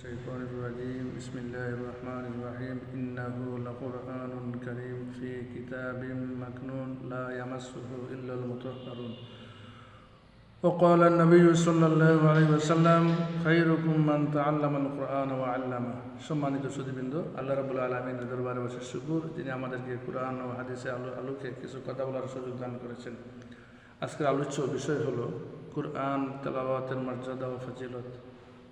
الشيطان الرجيم بسم الله الرحمن الرحيم إنه لقرآن كريم في كتاب مكنون لا يمسه إلا المطهرون وقال النبي صلى الله عليه وسلم خيركم من تعلم القرآن وعلمه সম্মানিত সুদীবৃন্দ আল্লাহ রাবুল আলমিনের দরবারে বসে শুকুর যিনি আমাদেরকে কোরআন ও হাদিসে আলো আলোকে কিছু কথা বলার সুযোগ দান করেছেন আজকের আলোচ্য বিষয় হলো কোরআন তেলাওয়াতের মর্যাদা ও ফজিলত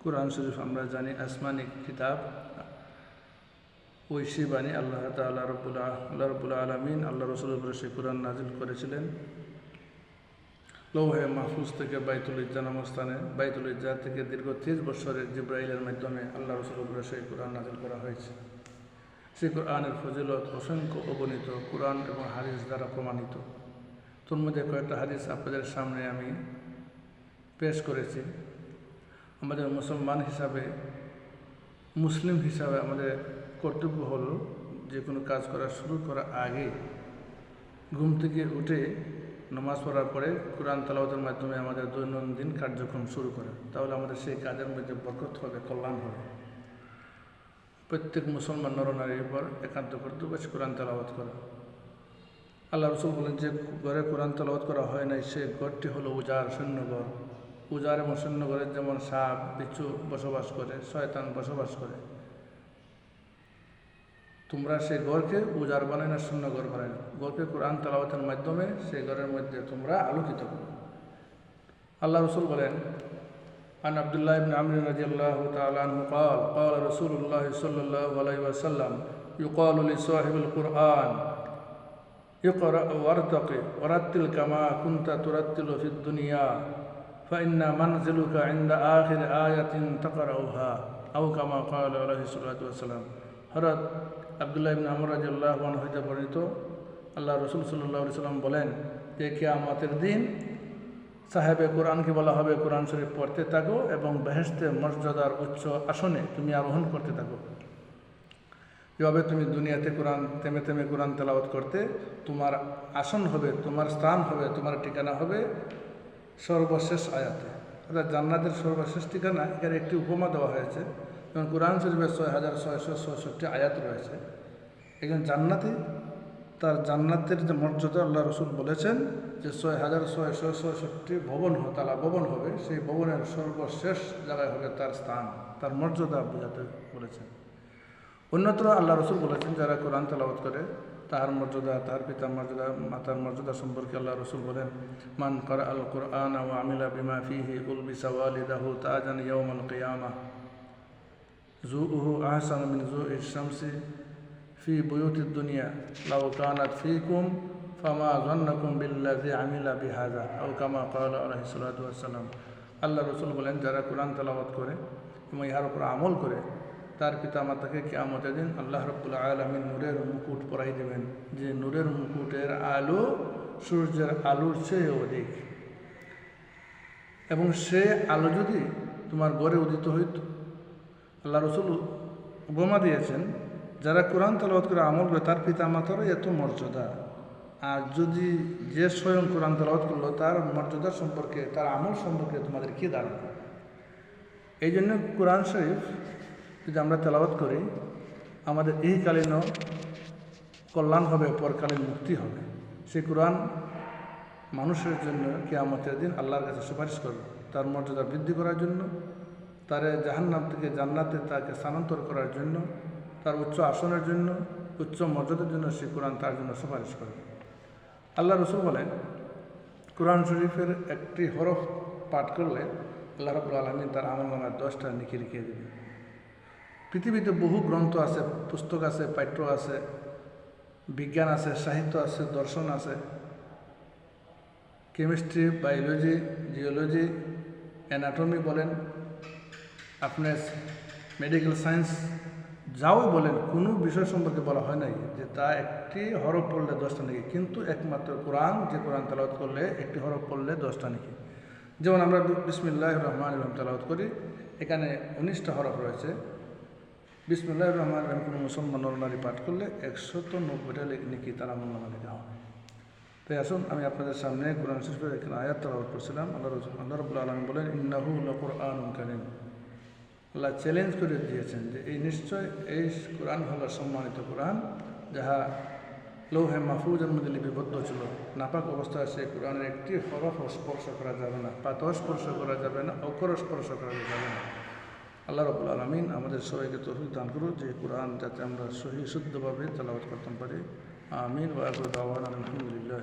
কোরআন শরীফ আমরা জানি আসমানি কিতাব। ঐশী বাণী আল্লাহ তাল্লাহ রবুল আল্লাহ রবুল আলমিন, আল্লাহ রসুল সেই কোরআন নাজিল করেছিলেন। লৌহে মাহফুজ থেকে বাইতুল ইজ্জা নামস্থানে, বাইতুল ইজ্জা থেকে দীর্ঘ তিরিশ বছরের জিব্রাইলের মাধ্যমে আল্লাহ রসুল সেই কোরআন নাজিল করা হয়েছে। সেই কোরআনের ফজিলত অসংখ্য অগণিত কোরআন এবং হাদিস দ্বারা প্রমাণিত। তোর মধ্যে কয়েকটা হাদিস আপনাদের সামনে আমি পেশ করেছি। আমাদের মুসলমান হিসাবে, মুসলিম হিসাবে আমাদের কর্তব্য হলো যে কোনো কাজ করা শুরু করার আগে, ঘুম থেকে উঠে নামাজ পড়ার পরে কোরআন তালাওয়াতের মাধ্যমে আমাদের দৈনন্দিন কার্যক্রম শুরু করা। তাহলে আমাদের সেই কাজের মধ্যে বরকত হবে, কল্যাণ হবে। প্রত্যেক মুসলমান নরনারীর উপর একান্ত কর্তব্য কোরআন তালাওয়াত করা। আল্লাহ রসুল বলেন, যে ঘরে কোরআন তালাওয়াত করা হয় নাই, সে ঘরটি হলো উজার শূন্যঘর। উজার এবং শূন্যঘরের যেমন সাপ বিচ্ছু বসবাস করে শয়তান বসবাস করে তোমরা সেই ঘরকে উজার বানায় না শূন্য ঘর বানায় না ঘরকে কোরআন তালাওয়াতের মাধ্যমে সেই ঘরের মধ্যে তোমরা আলোকিত করো আল্লাহ রসুল বলেন عن عبد الله بن عمرو رضي الله تعالى عنه قال قال رسول الله صلى الله عليه وسلم يقال لصاحب القرآن اقرأ وارتقي ورتل كما كنت ترتل في الدنيا فإن منزلك عند آخر آية تقرأها أو كما قال عليه الصلاة والسلام হরত আবদুল্লাহ ইবিন আমর রাজিয়াল্লাহ হইতে বর্ণিত আল্লাহ রসুল সাল্লাহ সাল্লাম বলেন যে কেয়ামতের দিন সাহেবে কোরআনকে বলা হবে কোরআন শরীফ পড়তে থাকো এবং বেহেস্তে মর্যাদার উচ্চ আসনে তুমি আরোহণ করতে থাকো যেভাবে তুমি দুনিয়াতে কোরআন থেমে থেমে কোরআন তেলাওয়াত করতে তোমার আসন হবে তোমার স্থান হবে তোমার ঠিকানা হবে সর্বশেষ আয়াতে। অর্থাৎ জান্নাতের সর্বশেষ ঠিকানা এখানে একটি উপমা দেওয়া হয়েছে। যেমন কোরআন শরীফের ছয় হাজার ছয়শো ছয়ষট্টি আয়াত রয়েছে। এখানে জান্নাতি তার জান্নাতের যে মর্যাদা আল্লাহ রসুল বলেছেন যে ছয় হাজার ছয়শো ছয়ষট্টি ভবন তালা ভবন হবে, সেই ভবনের সর্বশেষ জায়গায় হবে তার স্থান, তার মর্যাদা বোঝাতে বলেছেন। অন্যত্র আল্লাহ রসুল বলেছেন, যারা কোরআন তেলাওয়াত করে তাহার মর্যাদা, তাহার পিতার মর্যাদা, মাতার মর্যাদা সম্পর্কে আল্লাহ রসুল বলেন, মান কর আল কোরআন ও আমিলা বিমা ফিহি উল বিসাওয়ালিদাহু তাজান ইয়াউমাল কিয়ামা। জুউহু আহসান মিন জু শামসি ফি বুয়ুতিদ দুনিয়া, লাউ কানাত ফিকুম ফামা জন্নকুম বিল্লাযি আমিলা বিহাজা আও কামা আলাইহি সাল্লাতু ওয়াসসালাম। আল্লাহ রসুল বলেন, যারা কোরআন তেলাওয়াত করে এবং ইহার উপর আমল করে তার পিতা মাতাকে কেয়ামতের দিন আল্লাহ রব্বুল্লাহ আলমিন নূরের মুকুট পরাই দেবেন। যে নূরের মুকুটের আলো সূর্যের আলোর চেয়ে অধিক। এবং সে আলো যদি তোমার গড়ে উদিত হইত, আল্লাহ রসুল উপমা দিয়েছেন, যারা কোরআন তালাবাদ করে আমল করে তার পিতা মাতারও এত মর্যাদা। আর যদি যে স্বয়ং কোরআন তালাবাদ করল, তার মর্যাদা সম্পর্কে, তার আমল সম্পর্কে তোমাদের কী ধারণা? এই জন্য কোরআন শরীফ যদি আমরা তেলাবাত করি, আমাদের এই কালীনও কল্যাণ হবে, পরকালীন মুক্তি হবে। সেই কোরআন মানুষের জন্য কেয়ামতের দিন আল্লাহর কাছে সুপারিশ করবে। তার মর্যাদা বৃদ্ধি করার জন্য, তার জাহান্নাম থেকে জান্নাতে তাকে স্থানান্তর করার জন্য, তার উচ্চ আসনের জন্য, উচ্চ মর্যাদার জন্য সে কোরআন তার জন্য সুপারিশ করবে। আল্লাহ রসুল বলেন, কোরআন শরীফের একটি হরফ পাঠ করলে আল্লাহ রবুল আলমী তার আমল নামায় দশটা নিখে রেখে দেবে পৃথিবীতে বহু গ্রন্থ আছে, পুস্তক আছে, পাঠ্য আছে, বিজ্ঞান আছে, সাহিত্য আছে দর্শন আছে কেমিস্ট্রি বায়োলজি জিওলজি অ্যানাটমি বলেন আপনার মেডিকেল সায়েন্স যাও বলেন, কোনো বিষয় সম্পর্কে বলা হয় নাই যে তা একটি হরফ পড়লে দশটা নাকি, কিন্তু একমাত্র কোরআন যে কোরআন তালাওয়াত করলে একটি হরফ পড়লে দশটা নাকি। যেমন আমরা বিসমিল্লাহ রহমান রহম তালাওয়াত করি, এখানে উনিশটা হরফ রয়েছে। বিসমুল্লাহ রহমান রহম। কোনো মুসলমান নরনারী পাঠ করলে একশত নব্বইটা নাকি তার আমল নামা লেখা হবে তাই আসুন, আমি আপনাদের সামনে কোরআন শরীফের এখানে আয়াত তালাবাদ করছিলাম। আল্লাহ আল্লাহ রবুল্লা আলম বলেন, ইন্নাহু লকুর আন কারিম। আল্লাহ চ্যালেঞ্জ করে দিয়েছেন যে এই নিশ্চয় এই কোরআন হলো সম্মানিত কোরআন, যাহা লৌহে মাহফুজের মধ্যে লিপিবদ্ধ ছিল। নাপাক অবস্থায় সেই কোরআনের একটি হরফ স্পর্শ করা যাবে না পাতও স্পর্শ করা যাবে না অকর স্পর্শ করা যাবে না। আল্লাহ রবুল আলমিন আমাদের সবাইকে তৌফিক দান করুন যে কোরআন যাতে আমরা সহি, শুদ্ধভাবে তালাবাদ করতাম পারি। আমিন আলহামদুলিল্লাহ